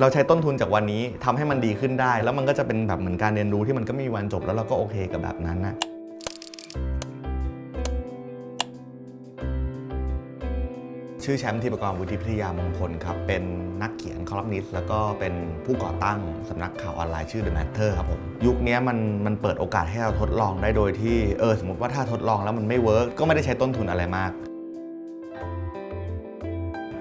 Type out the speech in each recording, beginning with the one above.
เราใช้ต้นทุนจากวันนี้ทำให้มันดีขึ้นได้ แล้วมันก็จะเป็นแบบเหมือนการเรียนรู้ที่มันก็ไม่มีวันจบแล้วเราก็โอเคกับแบบนั้นนะชื่อแชมป์ทีปกรวุฒิพิทยามงคลครับ เป็นนักเขียนคอลัมนิสต์แล้วก็เป็นผู้ก่อตั้งสำนักข่าวออนไลน์ชื่อ The Matter ครับผม ยุคนี้มันมันเปิดโอกาสให้เราทดลองได้โดยที่ เออ สมมติว่าถ้าทดลองแล้วมันไม่เวิร์กก็ไม่ได้ใช้ต้นทุนอะไรมาก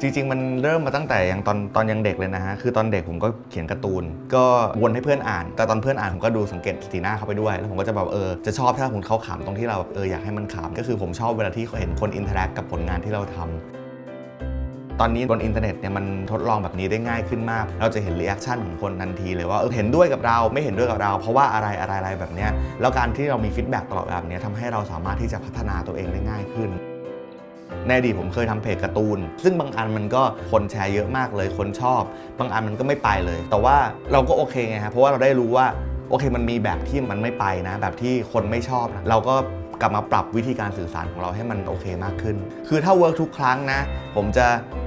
จริง ๆ มันเริ่มมาตั้งแต่ยังตอนตอนยังเด็กเลยนะฮะ คือตอนเด็กผมก็เขียนการ์ตูน ก็วนให้เพื่อนอ่าน แต่ตอนเพื่อนอ่านผมก็ดูสังเกตสีหน้าเขาไปด้วย แล้วผมก็จะแบบเออ จะชอบถ้าผมเขาขำตรงที่เราแบบเอออยากให้มันขำก็คือผมชอบเวลาที่เขาเห็นคนอินเทอร์แอคกับผลงานที่เราทำตอนนี้บนอินเทอร์เน็ตเนี่ยมันทดลองแบบนี้ได้ง่ายขึ้นมาก เราจะเห็นรีแอคชั่นของคนทันทีเลยว่าเออเห็นด้วยกับเราไม่เห็นด้วยกับเรา เพราะว่าอะไรอะไรอะไรแบบเนี้ยแล้วการที่เรามีฟีดแบ็กตลอดแบบเนี้ยทำให้เราสามารถที่จะพัฒนาตัวเองได้ง่ายขึ้น ในอดีตผมเคยทำเพจการ์ตูน ซึ่งบางอันมันก็คนแชร์เยอะมากเลย คนชอบ บางอันมันก็ไม่ไปเลย แต่ว่าเราก็โอเคไงฮะเพราะว่าเราได้รู้ว่าโอเคมันมีแบบที่มันไม่ไปนะ แบบที่คนไม่ชอบนะเราก็กลับมาปรับวิธีการสื่อสารของเราให้มันโอเคมากขึ้น คือถ้าเวิร์กทุกครั้งนะ ผมจะ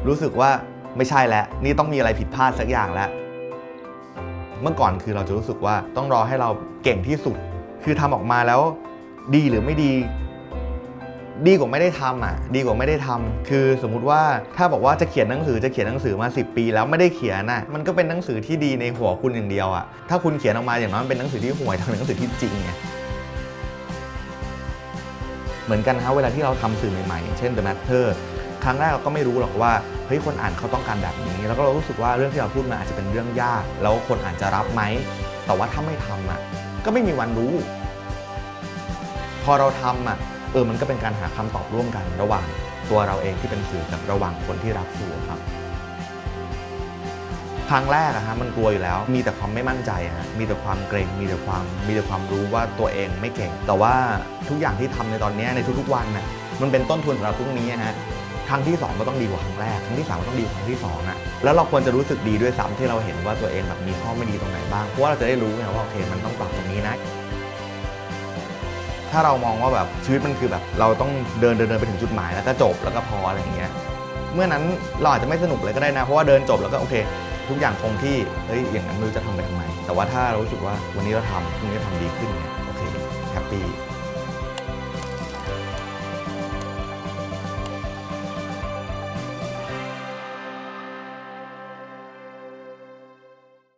รู้สึกว่าไม่ใช่แล้ว นี่ต้องมีอะไรผิดพลาดสักอย่างแล้ว เมื่อก่อนคือเราจะรู้สึกว่าต้องรอให้เราเก่งที่สุด คือทำออกมาแล้วดีหรือไม่ดี ดีกว่าไม่ได้ทำอะดีกว่าไม่ได้ทำคือสมมุติว่าถ้าบอกว่าจะเขียนหนังสือจะเขียนหนังสือมา 10 ปี แล้วไม่ได้เขียนน่ะมันก็เป็นหนังสือที่ดีในหัวคุณอย่างเดียวอะถ้าคุณเขียนออกมาอย่างน้อยมันเป็นหนังสือที่ห่วยทำเป็นหนังสือที่จริงไงเหมือนกันฮะเวลาที่เราทำสื่อใหม่ๆ เช่น The Matter ครั้งแรกเราก็ไม่รู้หรอกว่าเฮ้ยคนอ่านเขาต้องการแบบนี้ แล้วก็เรารู้สึกว่าเรื่องที่เราพูดมาอาจจะเป็นเรื่องยาก แล้วคนอ่านจะรับไหม แต่ว่าถ้าไม่ทำอะก็ไม่มีวันรู้ พอเราทำอะ ออมันก็เป็นการหาคำตอบร่วมกันระหว่างตัวเราเองที่เป็นสื่อกับระหว่างคนที่รับสื่อครับครั้งแรกอะฮะมันกลัวอยู่แล้ว มีแต่ความไม่มั่นใจอะฮะมีแต่ความเกรงมีแต่ความมีแต่ความรู้ว่าตัวเองไม่เก่ง แต่ว่าทุกอย่างที่ทำในตอนนี้ในทุกๆวันน่ะมันเป็นต้นทุนสำหรับพรุ่งนี้อะฮะครั้งที่ 2 ก็ต้องดีกว่าครั้งแรก ครั้งที่ 3 ก็ต้องดีกว่าครั้งที่2นะแล้วเราควรจะรู้สึกดีด้วยซ้ำที่เราเห็นว่าตัวเองแบบมีข้อไม่ดีตรงไหนบ้างเพราะว่าเราจะได้รู้ไงว่าโอเคมันต้องปรับตรงนี้นะ ถ้าเรามองว่าแบบชีวิตมันคือแบบ เราต้องเดินเดินเดินไปถึงจุดหมายแล้วก็จบแล้วก็พออะไรอย่างเงี้ยเมื่อนั้นเราอาจจะไม่สนุกเลยก็ได้นะ เพราะว่าเดินจบแล้วก็โอเค ทุกอย่างคงที่เฮ้ยอย่างนั้นไม่รู้จะทำไปทำไมแต่ว่าถ้าเรารู้สึกว่าวันนี้เราทำพรุ่งนี้ทำดีขึ้นเนี่ยโอเคแฮปปี้